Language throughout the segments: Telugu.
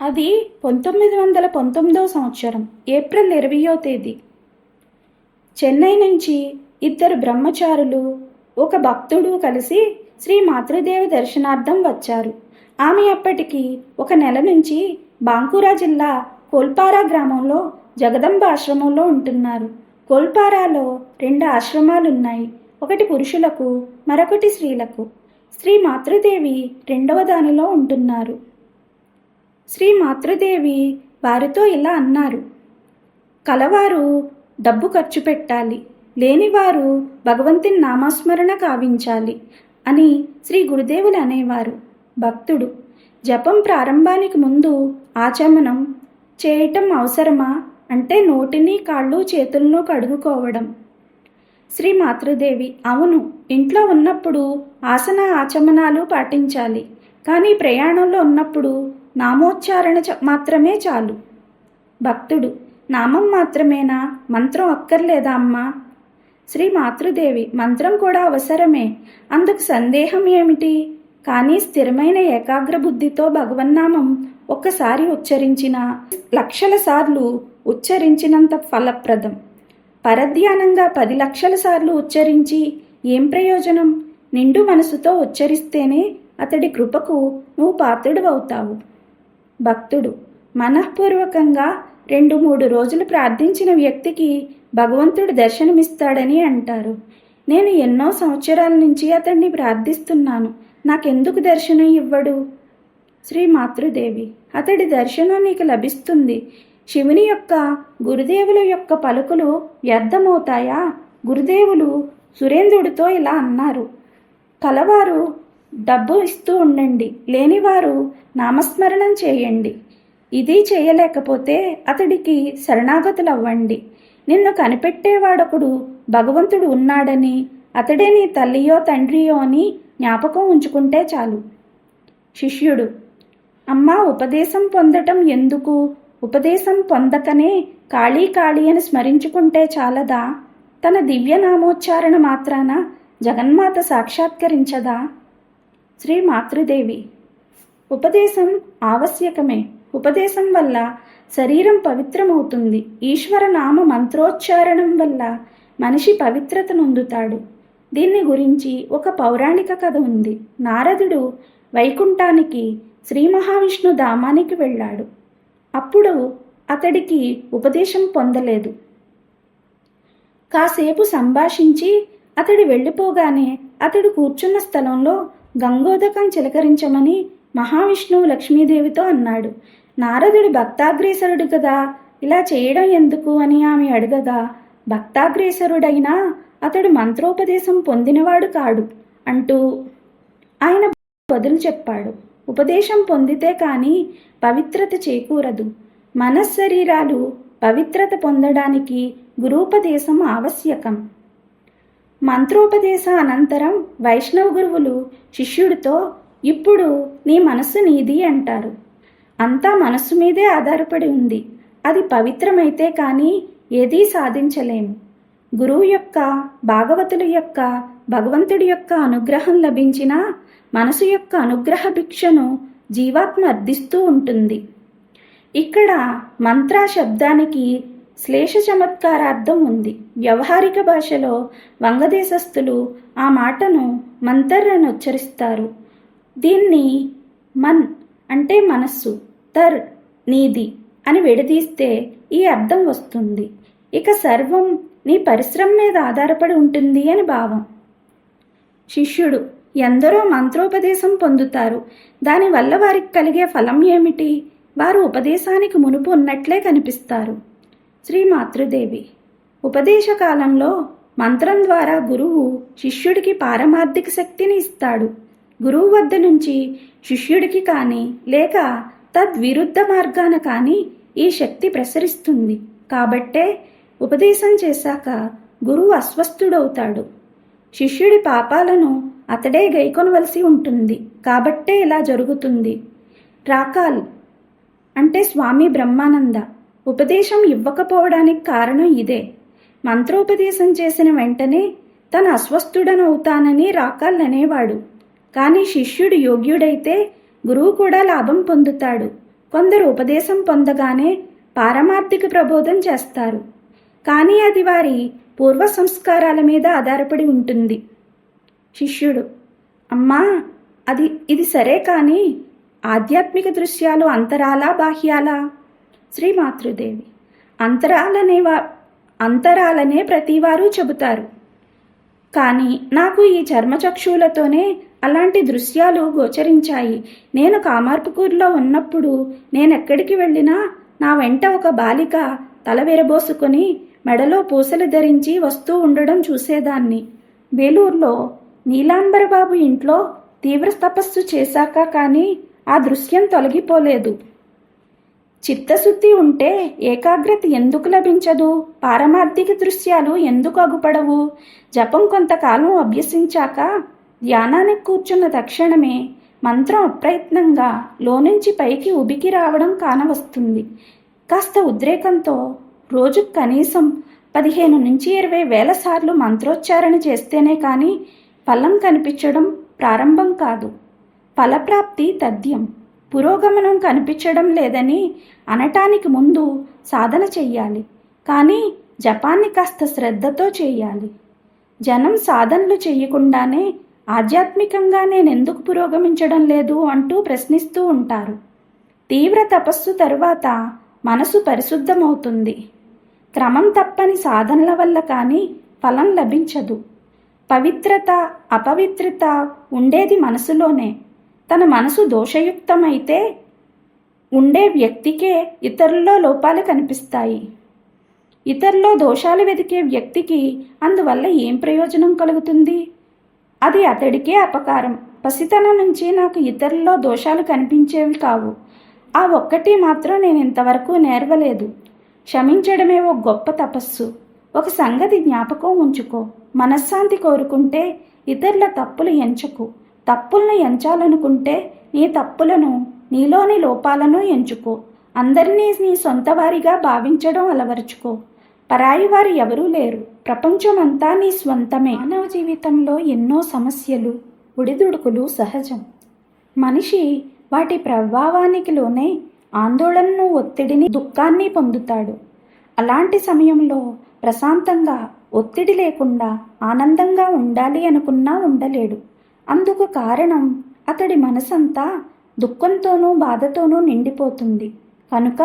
అది పంతొమ్మిది వందల పంతొమ్మిదవ సంవత్సరం ఏప్రిల్ ఇరవయో తేదీ. చెన్నై నుంచి ఇద్దరు బ్రహ్మచారులు ఒక భక్తుడు కలిసి శ్రీ మాతృదేవి దర్శనార్థం వచ్చారు. ఆమె అప్పటికి ఒక నెల నుంచి బాంకురా జిల్లా కోల్పారా గ్రామంలో జగదంబ ఆశ్రమంలో ఉంటున్నారు. కోల్పారాలో రెండు ఆశ్రమాలు ఉన్నాయి ఒకటి పురుషులకు మరొకటి స్త్రీలకు. శ్రీ మాతృదేవి రెండవ దానిలో ఉంటున్నారు. శ్రీ మాతృదేవి వారితో ఇలా అన్నారు. కలవారు డబ్బు ఖర్చు పెట్టాలి లేనివారు భగవంతుని నామస్మరణ కావించాలి అని శ్రీ గురుదేవులు అనేవారు. భక్తుడు జపం ప్రారంభానికి ముందు ఆచమనం చేయటం అవసరమా అంటే నోటిని కాళ్ళు చేతులను కడుగుకోవడం. శ్రీ మాతృదేవి అవును ఇంట్లో ఉన్నప్పుడు ఆసన ఆచమనాలు పాటించాలి కానీ ప్రయాణంలో ఉన్నప్పుడు నామోచ్చారణ చ- మాత్రమే చాలు. భక్తుడు నామం మాత్రమేనా? మంత్రం అక్కర్లేదా అమ్మా? శ్రీ మాతృదేవి మంత్రం కూడా అవసరమే. అందుకు సందేహం ఏమిటి? కానీ స్థిరమైన ఏకాగ్ర బుద్ధితో భగవన్నామం ఒక్కసారి ఉచ్చరించిన లక్షల సార్లు ఉచ్చరించినంత ఫలప్రదం. పరధ్యానంగా పది లక్షల సార్లు ఉచ్చరించి ఏం ప్రయోజనం? నిండు మనసుతో ఉచ్చరిస్తేనే అతడి కృపకు నువ్వు పాత్రుడవుతావు భక్తుడు. మనఃపూర్వకంగా రెండు మూడు రోజులు ప్రార్థించిన వ్యక్తికి భగవంతుడు దర్శనమిస్తాడని అంటారు. నేను ఎన్నో సంవత్సరాల నుంచి అతన్ని ప్రార్థిస్తున్నాను. నాకెందుకు దర్శనం ఇవ్వడు? శ్రీ మాతృదేవి అతడి దర్శనం నీకు లభిస్తుంది. శివుని యొక్క గురుదేవుల యొక్క పలుకులు వ్యర్థమవుతాయా? గురుదేవులు సురేంద్రుడితో ఇలా అన్నారు. కలవారు డబ్బు ఇస్తూ ఉండండి. లేనివారు నామస్మరణం చేయండి. ఇది చేయలేకపోతే అతడికి శరణాగతులవ్వండి. నిన్ను కనిపెట్టేవాడొకడు భగవంతుడు ఉన్నాడని అతడే నీ తల్లియో తండ్రియో అని జ్ఞాపకం ఉంచుకుంటే చాలు. శిష్యుడు అమ్మా ఉపదేశం పొందటం ఎందుకు? ఉపదేశం పొందకనే కాళీ కాళీ అని స్మరించుకుంటే చాలదా? తన దివ్యనామోచ్చారణ మాత్రాన జగన్మాత సాక్షాత్కరించదా? శ్రీ మాతృదేవి. ఉపదేశం ఆవశ్యకమే. ఉపదేశం వల్ల శరీరం పవిత్రమవుతుంది. ఈశ్వర నామ మంత్రోచ్చారణం వల్ల మనిషి పవిత్రత నొందుతాడు. దీన్ని గురించి ఒక పౌరాణిక కథ ఉంది. నారదుడు వైకుంఠానికి శ్రీ మహావిష్ణు ధామానికి వెళ్ళాడు. అప్పుడు అతడికి ఉపదేశం పొందలేదు. కాసేపు సంభాషించి అతడు వెళ్ళిపోగానే అతడు కూర్చున్న స్థలంలో గంగోదకం చిలకరించమని మహావిష్ణువు లక్ష్మీదేవితో అన్నాడు. నారదుడు భక్తాగ్రేసరుడు కదా ఇలా చేయడం ఎందుకు అని ఆమె అడగగా భక్తాగ్రేసరుడైనా అతడు మంత్రోపదేశం పొందినవాడు కాడు అంటూ ఆయన బదులు చెప్పాడు. ఉపదేశం పొందితే కానీ పవిత్రత చేకూరదు. మనశ్శరీరాలు పవిత్రత పొందడానికి గురూపదేశం ఆవశ్యకం. మంత్రోపదేశ అనంతరం వైష్ణవ గురువులు శిష్యుడితో ఇప్పుడు నీ మనస్సు నీది అంటారు. అంతా మనస్సు మీదే ఆధారపడి ఉంది. అది పవిత్రమైతే కానీ ఏదీ సాధించలేము. గురువు యొక్క భాగవతుల యొక్క భగవంతుడి యొక్క అనుగ్రహం లభించినా మనసు యొక్క అనుగ్రహ భిక్షను జీవాత్మ అర్థిస్తూ ఉంటుంది. ఇక్కడ మంత్ర శబ్దానికి శ్లేష చమత్కారార్థం ఉంది. వ్యవహారిక భాషలో వంగదేశస్థులు ఆ మాటను మంతర్ అని ఉచ్చరిస్తారు. దీన్ని మన్ అంటే మనస్సు తర్ నీది అని విడదీస్తే ఈ అర్థం వస్తుంది. ఇక సర్వం నీ పరిశ్రమ మీద ఆధారపడి ఉంటుంది అని భావం. శిష్యుడు ఎందరో మంత్రోపదేశం పొందుతారు. దానివల్ల వారికి కలిగే ఫలం ఏమిటి? వారు ఉపదేశానికి మునుపు ఉన్నట్లే కనిపిస్తారు. శ్రీ మాతృదేవి ఉపదేశకాలంలో మంత్రం ద్వారా గురువు శిష్యుడికి పారమార్థిక శక్తిని ఇస్తాడు. గురువు వద్ద నుంచి శిష్యుడికి కానీ లేక తద్విరుద్ధ మార్గాన కానీ ఈ శక్తి ప్రసరిస్తుంది. కాబట్టే ఉపదేశం చేశాక గురువు అస్వస్థుడవుతాడు. శిష్యుడి పాపాలను అతడే గైకొనవలసి ఉంటుంది. కాబట్టే ఇలా జరుగుతుంది. రాకాల్ అంటే స్వామి బ్రహ్మానంద. ఉపదేశం ఇవ్వకపోవడానికి కారణం ఇదే. మంత్రోపదేశం చేసిన వెంటనే తన అస్వస్థుడనవుతానని రాకాల్లనేవాడు కానీ శిష్యుడు యోగ్యుడైతే గురువు కూడా లాభం పొందుతాడు. కొందరు ఉపదేశం పొందగానే పారమార్థిక ప్రబోధం చేస్తారు. కానీ అది వారి పూర్వ సంస్కారాల మీద ఆధారపడి ఉంటుంది. శిష్యుడు అమ్మా అది ఇది సరే కానీ ఆధ్యాత్మిక దృశ్యాలు అంతరాలా బాహ్యాలా? శ్రీ మాతృదేవి అంతరాలనే వా అంతరాలనే ప్రతివారు చెబుతారు. కానీ నాకు ఈ చర్మచక్షువులతోనే అలాంటి దృశ్యాలు గోచరించాయి. నేను కామార్పుకూరులో ఉన్నప్పుడు నేనెక్కడికి వెళ్ళినా నా వెంట ఒక బాలిక తల విరబోసుకొని మెడలో పూసలు ధరించి వస్తూ ఉండడం చూసేదాన్ని. బేలూరులో నీలాంబరబాబు ఇంట్లో తీవ్ర తపస్సు చేశాక కానీ ఆ దృశ్యం తొలగిపోలేదు. చిత్తశుద్ధి ఉంటే ఏకాగ్రత ఎందుకు లభించదు? పారమార్థిక దృశ్యాలు ఎందుకు అగుపడవు? జపం కొంతకాలం అభ్యసించాక ధ్యానానికి కూర్చున్న తక్షణమే మంత్రం అప్రయత్నంగా లోనుంచి పైకి ఉబికి రావడం కానవస్తుంది. కాస్త ఉద్రేకంతో రోజు కనీసం పదిహేను నుంచి ఇరవై వేల సార్లు మంత్రోచ్చారణ చేస్తేనే కానీ ఫలం కనిపించడం ప్రారంభం కాదు. ఫలప్రాప్తి తథ్యం. పురోగమనం కనిపించడం లేదని అనటానికి ముందు సాధన చెయ్యాలి. కానీ జపాన్ని కాస్త శ్రద్ధతో చేయాలి జనం సాధనలు చేయకుండానే ఆధ్యాత్మికంగా నేను ఎందుకు పురోగమించడం లేదు అంటూ ప్రశ్నిస్తూ ఉంటారు. తీవ్ర తపస్సు తరువాత మనసు పరిశుద్ధమవుతుంది. క్రమం తప్పని సాధనల వల్ల కానీ ఫలం లభించదు. పవిత్రత అపవిత్రత ఉండేది మనసులోనే. తన మనసు దోషయుక్తమైతే ఉండే వ్యక్తికే ఇతరుల్లో లోపాలు కనిపిస్తాయి. ఇతరుల్లో దోషాలు వెతికే వ్యక్తికి అందువల్ల ఏం ప్రయోజనం కలుగుతుంది? అది అతడికే అపకారం. పసితనం నుంచి నాకు ఇతరుల్లో దోషాలు కనిపించేవి కావు. ఆ ఒక్కటి మాత్రం నేను ఇంతవరకు నేర్వలేదు. క్షమించడమే ఓ గొప్ప తపస్సు. ఒక సంగతి జ్ఞాపకం ఉంచుకో. మనశ్శాంతి కోరుకుంటే ఇతరుల తప్పులు ఎంచకు. తప్పులను ఎంచాలనుకుంటే నీ తప్పులను నీలోని లోపాలను ఎంచుకో. అందరినీ నీ సొంత వారిగా భావించడం అలవరుచుకో. పరాయి వారు ఎవరూ లేరు. ప్రపంచమంతా నీ స్వంతమే. మానవ జీవితంలో ఎన్నో సమస్యలు ఒడిదుడుకులు సహజం. మనిషి వాటి ప్రభావానికి లోనే ఆందోళనను ఒత్తిడిని దుఃఖాన్ని పొందుతాడు. అలాంటి సమయంలో ప్రశాంతంగా ఒత్తిడి లేకుండా ఆనందంగా ఉండాలి అనుకున్నా ఉండలేడు. అందుకు కారణం అతడి మనసంతా దుఃఖంతోనూ బాధతోనూ నిండిపోతుంది. కనుక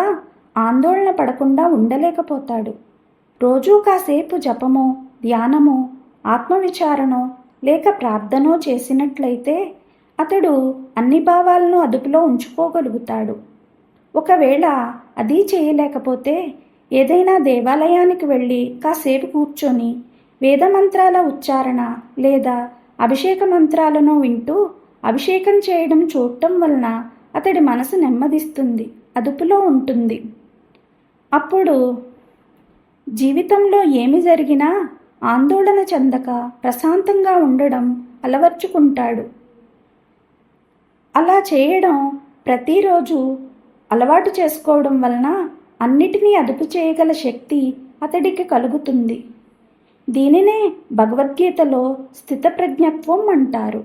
ఆందోళన పడకుండా ఉండలేకపోతాడు. రోజూ కాసేపు జపమో ధ్యానమో ఆత్మవిచారణో లేక ప్రార్థనో చేసినట్లయితే అతడు అన్ని భావాలను అదుపులో ఉంచుకోగలుగుతాడు. ఒకవేళ అది చేయలేకపోతే ఏదైనా దేవాలయానికి వెళ్ళి కాసేపు కూర్చొని వేదమంత్రాల ఉచ్చారణ లేదా అభిషేక మంత్రాలను వింటూ అభిషేకం చేయడం చూడటం వలన అతడి మనసు నెమ్మదిస్తుంది అదుపులో ఉంటుంది. అప్పుడు జీవితంలో ఏమి జరిగినా ఆందోళన చెందక ప్రశాంతంగా ఉండడం అలవర్చుకుంటాడు. అలా చేయడం ప్రతిరోజు అలవాటు చేసుకోవడం వలన అన్నిటినీ అదుపు చేయగల శక్తి అతడికి కలుగుతుంది. దీనినే భగవద్గీతలో స్థితప్రజ్ఞత్వం అంటారు.